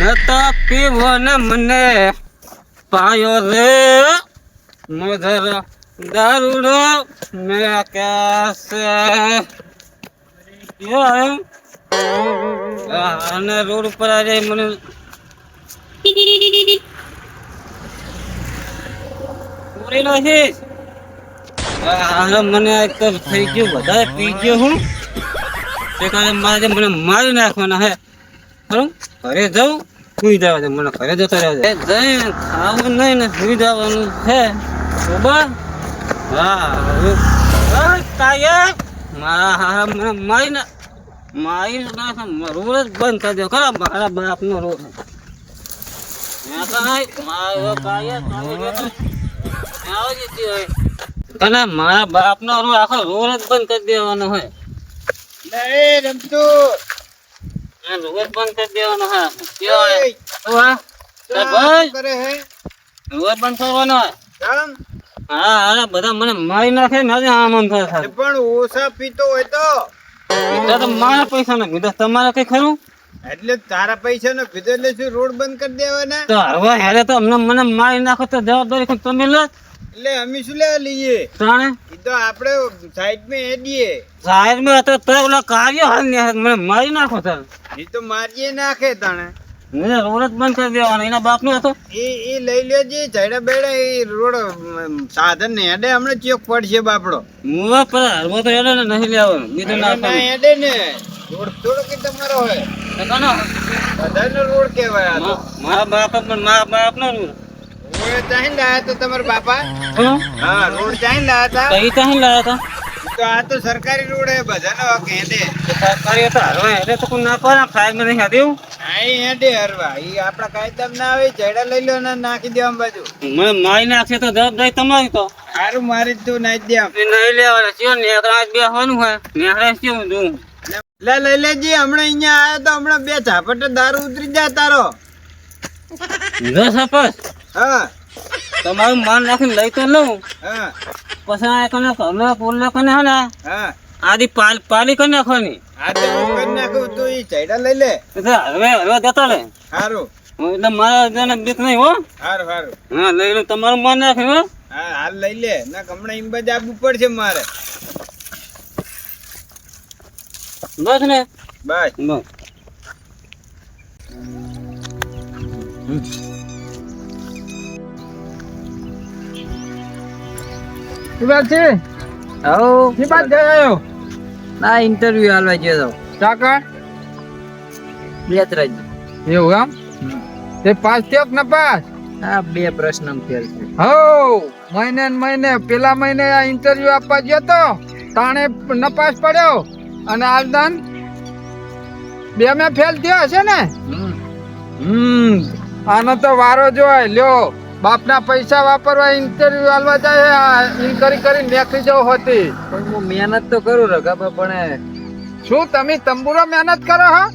નતા પીવો ને મને પાયો રે. મધર દારૂડો મે કેસે અને રોડ ઉપર આજે મને પૂરી નથી હાલો મને થઈ ગયું બધા પી ગયો હું. મારે મને મારી નાખવાના હે. ઘરે જાઉં? સુઈ જવા દે મને ઘરે જતો રહેવા દે. જઈને ખાવું નહીં ને સુઈ જવાનું છે. બરોબર હા મારા હારા મને મારી રોડ જ બંધ કરી દો. ખરા મારા બાપનો રોડ. મેં કાંઈ મારો બાપનો રોડ આખો રોડ જ બંધ કરી દેવાનો હોય. રમતું બંધ કરી દેવાનો હા. બંધ કરવાનો હા હા બધા મને મારી નાખે ને આનંદ થાય પણ ઓછા પીતો હોય તો. બીજા તો મારા પૈસા ના બીજા તમારે કઈ ખરું? એટલે તારા પૈસા નો કીધું એટલે શું રોડ બંધ કરી દેવાના? તો હવે હેરે તો અમને મને મારી નાખો તો જવાબદારી તમે લો. એટલે અમે શું લેવા લઈએ? તાણે? એ તો આપણે સાઈડમાં હેડીએ સાહેબ મેં તો તો ઓલો કાર્ય હાલ ને મને મારી નાખો તો એ તો મારીએ નાખે તને મને રોડ બંધ કરી દેવાનો એના બાપનો હતો. એ એ લઈ લેજે જડે બેડા એ રોડ સાધન ને હેડે હમણાં ચેક પડશે બાપડો. મુવા પર હરવો તો ને નહીં લેવાનો બીજું ના ના હેડે ને. રોડ થોડો કે તમારો હોય? બધાનો રોડ કહેવાય આ તો. મારા બાપ પણ મારા બાપ નો રોડ. ચાહીને લાયા તો તમારા બાપા? હા. રોડ ચાહીને લાયા હતા? કઈ ત્યાં લાયા હતા? તો આ તો સરકારી રોડ હે બધાનો હક સરકારી હરવા હેરે તો કોઈ ના કરે સાહેબ ને નહીં હાથ્યું આ ઈ હેડે હરવા. ઈ કાયદામાં ના આવે ઝાડા લઈ લો ને નાખી દેવા બાજુ. મને મારી તો જવાબદારી તમારી તો. સારું મારી તું નાખી દે એ નહીં લેવાના છે નેકરા બે બેસવાનું હોય નેકરા શું દઉં લે લઈ લેજે હમણાં અહીંયા આવ્યો તો હમણાં બે ઝાપટ દારૂ ઉતરી જાય તારો. દસ અપસ હા. તમારું માન રાખીને લઈ તો લઉં. હા. પછી આ કને કને કોલ્લે કને હે ને? હા. આદિ પાલ પાલી કરી નાખવાની. આ હું કરી નાખું તું ઈ ઝાડા લઈ લે. હરવે હરવે જતો લે. સારું હું એટલે મારા જેને બીક નહીં હો. સારું સારું હા લઈ તમારું માન રાખ્યું હો. હા હાલ લઈ લે. ના હમણાં એમ બાજુ આવવું પડશે મારે. બસ ને? બસ. બસ. હવ શું વાત થયો ના ઇન્ટરવ્યુ આલવા ગયો તો. કાકા બેતરાજ એવું આમ તે પાસ થયો કે ના પાસ? આ બે પ્રશ્ન ફેલ છે. હો મહિને ને મહિને પેલા મહિને આ ઇન્ટરવ્યુ આપવા ગયો તો તાણે નપાસ પડ્યો. અને આલદાન બે મેં ફેલ થયો હશે ને? હમ. આનો તો વારો જોય લ્યો. બાપના પૈસા વાપરવા ઇન્ટરવ્યુ આલવા જાય આ ઈન કરી કરી નીકળી જવું હતી. પણ હું મહેનત તો કરું રઘાબા પણ શું તમે તંબુરો મહેનત કરો હા?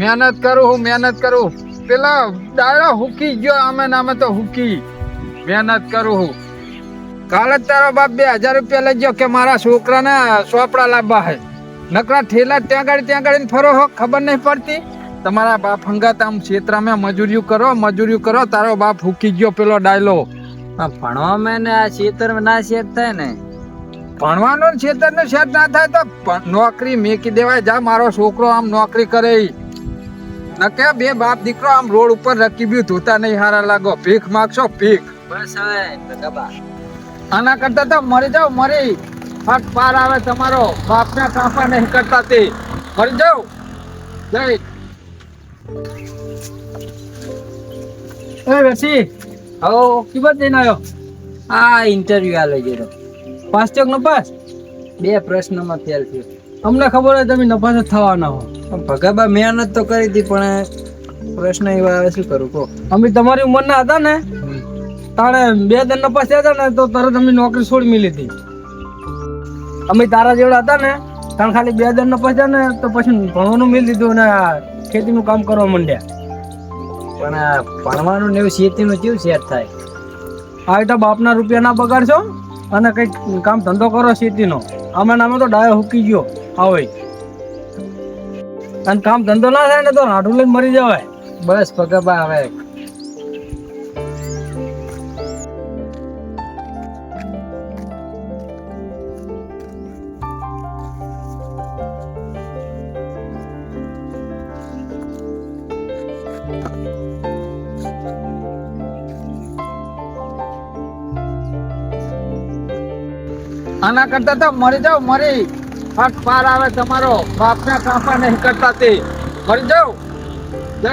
મહેનત કરું હું મહેનત કરું પેલા ડાયરો હુકી ગયો આમે ને આમે તો હુકી. મહેનત કરું હું. કાલે તારો બાપ બે હજાર રૂપિયા લઈ ગયો કે મારા છોકરાને સોપડા લાવવા હે. નકરા ઠેલા ત્યાં ગાડી ત્યાં ગાડી ફરો હો ખબર નહીં પડતી? તમારા બાપ હંગાત આમ છેતરામાં મજૂરીઓ કરો મજૂરીઓ કરો તારો બાપ ફૂકી ગયો પેલો ડાયલો. ભણવા મેં ને આ છેતર ના શેર થાય ને. ભણવાનો છેતર નો સેટ ના થાય તો નોકરી મેકી દેવાય. જા મારો છોકરો આમ નોકરી કરે નકે બે બાપ દીકરો આમ રોડ ઉપર રકીબ્યું ધોતા નહીં હારા લાગો. ભીખ માગશો ભીખ. બસ હવે આના કરતા તો મરી જાવ મરી. ફટ પાર આવે તમારો. બાપના કાપા નહીં કરતા તે. મરી જાવ જય. એ વેસી હવ કિંમત દઈને આવ્યો? આ ઇન્ટરવ્યુ લઈ ગયો પાસ ચોક નપાસ બે પ્રશ્નમાં ફેલ થયો. અમને ખબર હોય તમે નપાસ જ થવાના હો. ભગાબા મહેનત તો કરી હતી પણ પ્રશ્ન એવા આવે શું કરું કહો? અમે તમારી ઉંમરના હતા ને? તાણે બે દિન નપાસ થયા હતા ને તો તરત અમે નોકરી છોડી મળી હતી. અમે તારા જેવડા હતા ને તાણ ખાલી બે દિન નપાસ થયા ને તો પછી ભણવાનું મેલી દીધું ને આ ખેતીનું કામ કરવા માંડ્યા. પણ આ ભણવાનું ને એવું ખેતીનું કેવું સેટ થાય? આ તો બાપના રૂપિયા ના બગાડશો અને કંઈક કામ ધંધો કરો ખેતીનો આમાં નામે તો ડાયો હુકી ગયો આવે અને કામ ધંધો ના થાય ને તો રાઢું લઈને મરી જવાય. બસ ભગબા હવે આના કરતા તો મરી જાવ મરી. ફટ પાર આવે તમારો. બાપના કાપા નહીં કરતા તે મરી જાવ જય.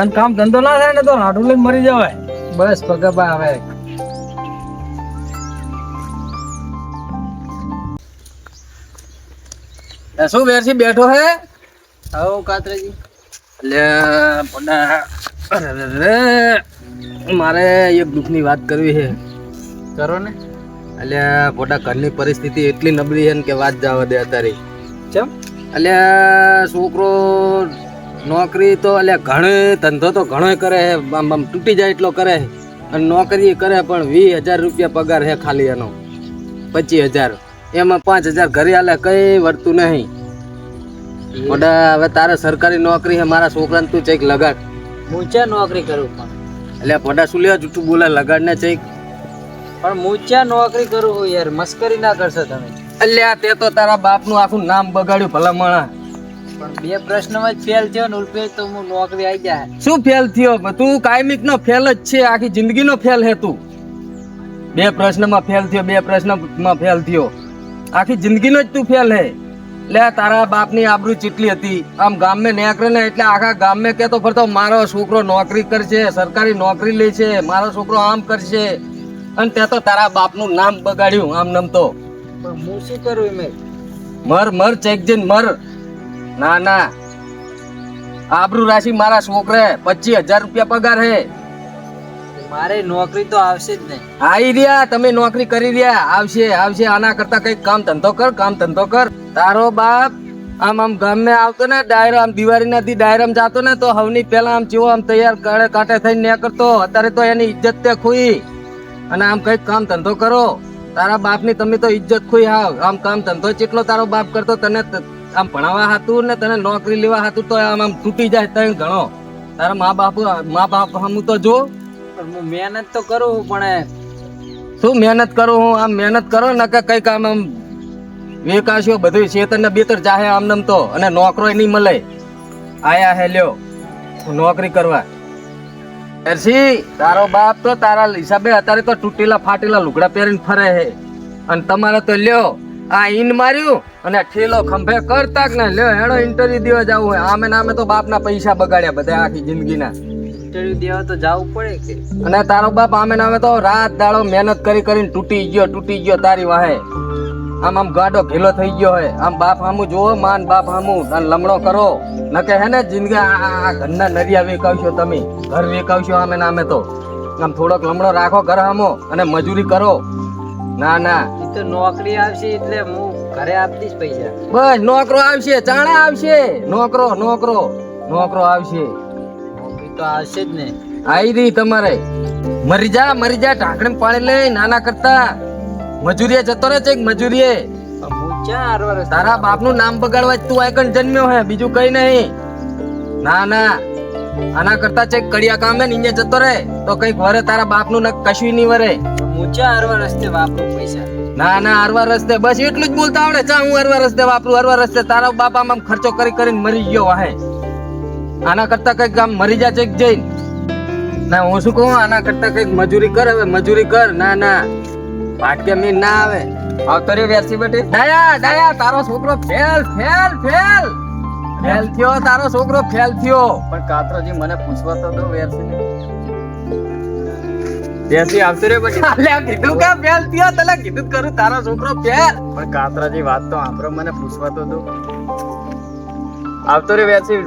અને કામ ધંધો ના થાય ને તો રાઠું લઈને મરી જવાય. બસ ભગબા આવે. શું વેરસી બેઠો હે? આવો કાતરેજી. રે. મારે એક દુઃખની વાત કરવી છે. કરો ને. એટલે પોતા ઘરની પરિસ્થિતિ એટલી નબળી છે ને કે વાત જવા દે અત્યારે. ચમ? એટલે છોકરો નોકરી તો એટલે ઘણો ધંધો તો ઘણો કરે છે. આમ આમ તૂટી જાય એટલો કરે અને નોકરી કરે પણ વીસ હજાર રૂપિયા પગાર છે ખાલી એનો. પચીસ હજાર. એમાં પાંચ હજાર ઘરે આલે કંઈ વર્તું નહીં. મોટા હવે તારે સરકારી નોકરી છે મારા છોકરાને તું ચેક લગાડ. હું ક્યાં નોકરી કરું પણ? એટલે પોડા શું લેવા જૂઠું બોલે લગાડને છે પણ હું ક્યાં નોકરી કરું છું યાર? મસ્કરી ના કરશો તમે. અલ્યા તે તો તારા બાપનું આખું નામ બગાડ્યું ભલા માણા પણ બે પ્રશ્નમાં જ ફેલ થયો ને ઉલપે તો હું નોકરી આવી જાય. શું ફેલ થયો? તું કાયમિક નો ફેલ જ છે આખી જિંદગીનો ફેલ હે તું. બે પ્રશ્નમાં ફેલ થયો બે પ્રશ્નમાં ફેલ થયો. આખી જિંદગીનો જ તું ફેલ હે. લે તારા બાપની આબરૂ ચીટલી હતી. આમ ગામે નેકરે ને એટલે આખા ગામે કેતો ફરતો મારો છોકરો નોકરી કરશે સરકારી નોકરી લે છે મારો છોકરો આમ કરશે. અને તે તો તારા બાપનું નામ બગાડ્યું આમ નામ તો હું શું કરું મેં મર મર ચેક જઈને મર. ના ના. આબરૂ રાશિ મારા છોકરે પચીસ હજાર રૂપિયા પગાર હે. મારે નોકરી તો આવશે જ નહીં આવી રહ્યા, તમે નોકરી કરી રહ્યા. આવશે આવશે, આના કરતા કંઈક કામ ધંધો કર, કામ ધંધો કર. તારો બાપ આમ આમ ગામે આવતો ને, ડાયરો આમ દિવાળી નથી ડાયરામ જાતો ને, તો હવની પેલા આમ જેવો, આમ તૈયાર કાળે કાંટે થઈને ન્યા કરતો. અત્યારે તો એની ઇજ્જત તે ખોઈ. અને આમ કંઈક કામ ધંધો કરો. તારા બાપની તમે તો ઇજ્જત ખોઈ હાવ. આમ કામ ધંધો જેટલો તારો બાપ કરતો, તને આમ ભણાવવા હાતું ને તને નોકરી લેવા હાતું તો આમ આમ તૂટી જાય તને ઘણો. તારા મા બાપ મા બાપ હમું તો જો. હું મહેનત તો કરું પણ શું મહેનત કરું હું? આમ મહેનત કરો ને કે કઈ આમ આમ વિકાસ્યો બધું શેતર ને બેતર જાહે આમ નમ તો. અને નોકરો નહીં મળે. આયા હે, લ્યો. નોકરી કરવા. એરસી, તારો બાપ તો તારા હિસાબે અત્યારે તો તૂટેલા ફાટેલા લુગડા પહેરીને ફરે હે. અને તમારે તો, લ્યો, આ ઈન માર્યું અને ઠેલો ખંભે કરતા ને, લ્યો, હેડો ઇન્ટરવ્યુ દેવા જવું હોય. આમે નામે તો બાપના પૈસા બગાડ્યા બધા આખી જિંદગીના. ઇન્ટરવ્યુ દેવા તો જવું પડે કે? અને તારો બાપ આમે નામે તો રાત દાડો મહેનત કરી કરીને તૂટી ગયો તૂટી ગયો તારી વાહે. આમ આમ ગાડો ઘેલો થઈ ગયો હે. આમ બાપ હામું જોવો માન બાપ હામું. અને લમણો કરો. નકે હે ને જિંદગી આ- ઘરના નરિયા વેકાવશો તમે. ઘર વેકાવશો આમે નામે તો. આમ થોડોક લમણો રાખો ઘર હામો અને મજૂરી કરો. ના ના. એ તો નોકરી આવશે એટલે હું ઘરે આપી દઈશ પૈસા. બસ નોકરો આવશે ચાણા આવશે. નોકરો નોકરો. નોકરો આવશે. તો આવશે જ ને. આઈ રહી તમારે. મરી જા મરી જા ઢાંકણ પાણી લે નાના કરતા. મજૂરીએ જતો રહે છે મજૂરીએ. તારા બાપનું નામ બગાડવા તું આયકણ જન્મ્યો હે બીજું કઈ નહીં. ના ના. આના કરતા છે કડિયા કામે નીચે જતો રહે તો કંઈક વરે તારા બાપનું ન કશું નહીં વરે. મૂચા હરવા રસ્તે વાપરું પૈસા. ના ના હરવા રસ્તે બસ એટલું જ બોલતા આવડે. ચા હું હરવા રસ્તે વાપરું હરવા રસ્તે તારા બાપ ખર્ચો કરી કરીને મરી ગયો વાહે. આના કરતા કંઈક આમ મરી જા ચેક જઈને. ના હું શું કહું? આના કરતા કંઈક મજૂરી કર હવે મજૂરી કર. ના ના. પાટકે મીન ના આવે. આવતો રે વેરસી બેટી દયા દયા તારો છોકરો ફેલ ફેલ ફેલ ફેલ થયો તારો છોકરો ફેલ થયો. પણ કાતરોજી મને પૂછવા તો દો વેરસી વ્યાસી આવતો રે બેટી અલ્યા કીધું કે ફેલ થયો? તને કીધું કરું તારો છોકરો ફેલ પણ કાતરાજી વાત તો સાંભળો મને પૂછવા તો દો. આવતો રે વેરસી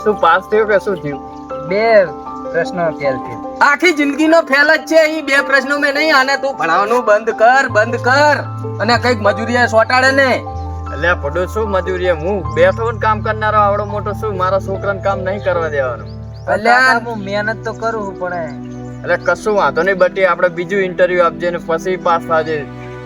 શું પાસ થયો કે શું થયું? બે પ્રશ્નો ફેલ થયો. આખી જિંદગીનો ફેલ જ છે અહીં બે પ્રશ્નો મેં નહીં આને તું ભણાવવાનું બંધ કર બંધ કર. અને કંઈક મજૂરીએ સોટાડે ને. અલ્યા પડો શું મજૂરી હું બેઠો ને કામ કરનારો આવડો મોટો શું? મારા છોકરાને કામ નહીં કરવા દેવાનું. અલ્યા હું મહેનત તો કરું પડે પણ. એટલે કશું વાંધો નહીં બટી આપણે બીજું ઇન્ટરવ્યુ આપજે ને પછી પાસ થાજે.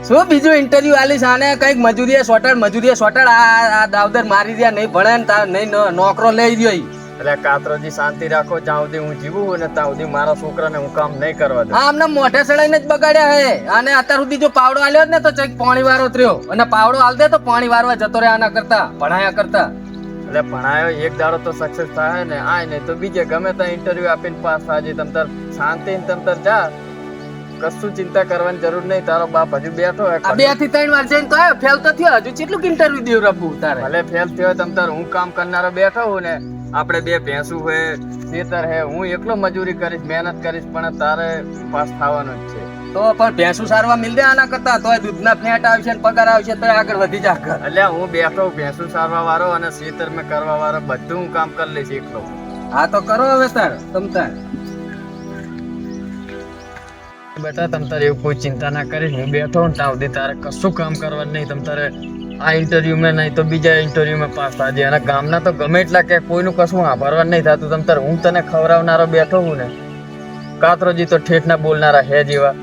શું બીજું ઇન્ટરવ્યુ આલીશ? આને કંઈક મજૂરીએ સોટડ મજૂરીએ સોટડ આ આ દાવદર મારી રહ્યા નહીં ભણે ને તાર નહીં નોકરો લઈ રહ્યો ઈ. એટલે કાતરોજી શાંતિ રાખો જ્યાં સુધી હું જીવું અને ત્યાં સુધી મારા છોકરાને હું કામ નહીં કરવા દઉં. આમને મોઢે સડાઈને જ બગાડ્યા હે. અને અત્યાર સુધી જો પાવડો આલ્યો ને તો ચેક પાણી વારો થયો. અને પાવડો આલ દે તો પાણી વારવા જતો રહે આના કરતા ભણાયા કરતા. એટલે ભણાયો એક દાડો તો સક્સેસ થાય ને. આય નહીં તો બીજે ગમે ત્યાં ઇન્ટરવ્યુ આપીને પાસ થાય તમ તાર શાંતિ તમ તાર જા. કશું ચિંતા કરવાની જરૂર નહીં. તારો બાપ હજુ બેઠો હે બેથી ત્રણ વાર જઈને તો આવ્યો ફેલ તો થયો. હજુ કેટલું ઇન્ટરવ્યુ દેવું રબુ તારે? ભલે ફેલ થયો તમ તાર. હું કામ કરનારો બેઠો હું ને આપણે બે ભેંસું હોય ખેતર હે હું એકલો મજૂરી કરીશ મહેનત કરીશ પણ તારે પાસ થવાનું જ છે. તો પણ ભેંસું સારવા મિલ દે આના કરતા. તોય દૂધના ફેટ આવશે ને પગાર આવશે તો આગળ વધી જા કર એટલે હું બેઠો ભેંસું સારવા વાળો અને ખેતર મેં કરવા વાળો બધું હું કામ કરી લઈશ એકલો. હા તો કરો હવે તાર તમ તાર. બેટા તમ તારે એવું કોઈ ચિંતા ના કરીશ હું બેઠો ને ત્યાં સુધી તારે કશું કામ કરવા નહીં. તમ તારે આ ઇન્ટરવ્યુ માં નહીં તો બીજા ઇન્ટરવ્યુ માં પાસ થાજે. અને ગામના તો ગમે એટલા કે કોઈનું કશું વાપરવાનું નહીં થતું. તમ તારે હું તને ખવડાવનારો બેઠો હું ને કાતરોજી તો ઠેઠના બોલનારા હે જેવા.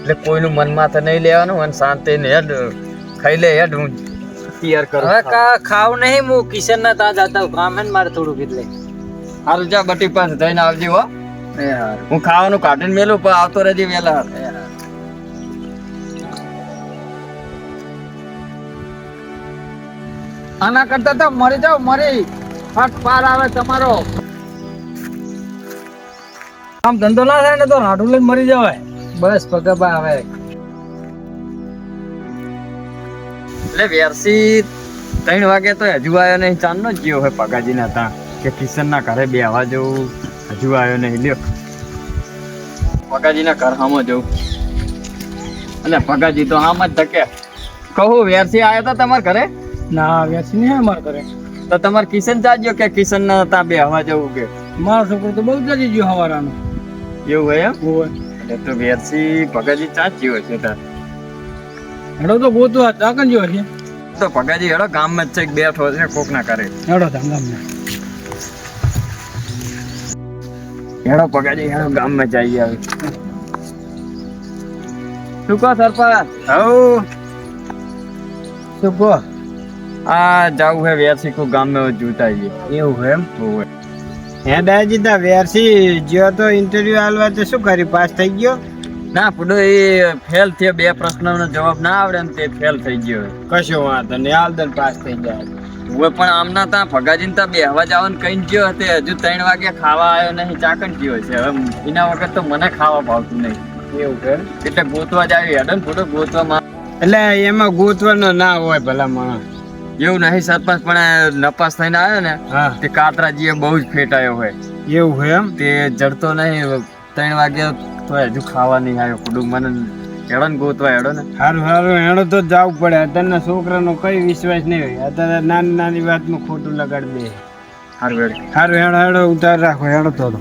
એટલે કોઈનું મનમાં તો નહીં લેવાનું અને શાંતિ ને હેડ ખાઈ લે હેડ હું તૈયાર કરું હવે કા ખાવ નહીં હું કિશનના ત્યાં જતા ગામ હે ને મારે થોડુંક એટલે. હારું જા બટી પાસે જઈને આવજે હો. હું ખાવાનું કાઢીને મેલું પણ આવતો રહેજે વેલા આના કરતા તો મરી જાવ મરી. ફટ પાર આવે તમારો. આમ ધંધો ના થાય ને તો રાડું લઈને મરી જવાય. બસ પગબા આવે. એટલે વેરસી ત્રણ વાગે તો હજુ આવ્યો નહીં. ચાંદનો જ ગયો હોય પગાજી ના તા કે કિશન ના ઘરે બેહવા જવું. હજુ આવ્યો નહીં લ્યો. પગાજીના ઘર હામો જવું અને પગાજી તો આમ જ ધકે. કહું વેરસી આવ્યો તો તમારા ઘરે? ના વેસી નહીં અમારા ઘરે. તો તમારે કિશન જાજો કે કિશન ના તા બે હવા જવું કે? મારો છોકરો તો બહુ જાજી ગયો હવારાનો. એવું હોય એમ? હોય. એટલે તો વેરસી પગાજી ચાચ્યો છે તાર હેડો તો ગોતવા ચાકન જેવો છે. તો પગાજી હેડો ગામમાં જ છે કે બેઠો છે કોક ના કરે હેડો ધંધા હેડો પગાજી હેડો ગામમાં જઈ આવે શું કહો સરપંચ? હવ શું કહો? આ જાવું હે વેરસી કો ગામ में જૂતા આઈએ એવું એમ? હોય હે દાજીદા વેરસી જ્યો તો ઇન્ટરવ્યુ આલવા તો શું કરી પાસ થઈ ગયો? ના પુડો એ ફેલ થયો. બે પ્રશ્નોનો જવાબ ના આવડે ને તે ફેલ થઈ ગયો કશો વાંધો નહીં આલદન પાસ થઈ જાય. હવે પણ આમના ત્યાં ભગાજીને ત્યાં બેહવા જવાનું કઈ ગયો હતો. હજુ ત્રણ વાગે ખાવા આવ્યો નહીં ચાકણ ગયો છે? હવે એના વખત તો મને ખાવા ભાવતું નહીં. એવું કે? એટલે ગોતવા જ આવી હેડો ને પુડો ગોતવામાં. એટલે એમાં ગોતવાનો ના હોય ભલા માણસ. એવું નહીં સરપંચ પણ નપાસ થઈને આવ્યો ને તે તે કાતરાજીએ બહુ જ ફેટાયો હોય. એવું હોય એમ? તે જડતો નહીં ત્રણ વાગે તો હજુ ખાવા નહીં આવ્યો. પુડું મને હેડો ને ગોતવા હેડો ને. સારું સારું હેડો તો જવું પડે. અત્યારના છોકરાનો કઈ વિશ્વાસ નહીં હોય. અત્યારે નાની નાની વાતમાં ખોટું લગાડી દે. સારું હેડો. સારું હેડો હેડો ઉતાર રાખો હેડો તો તો.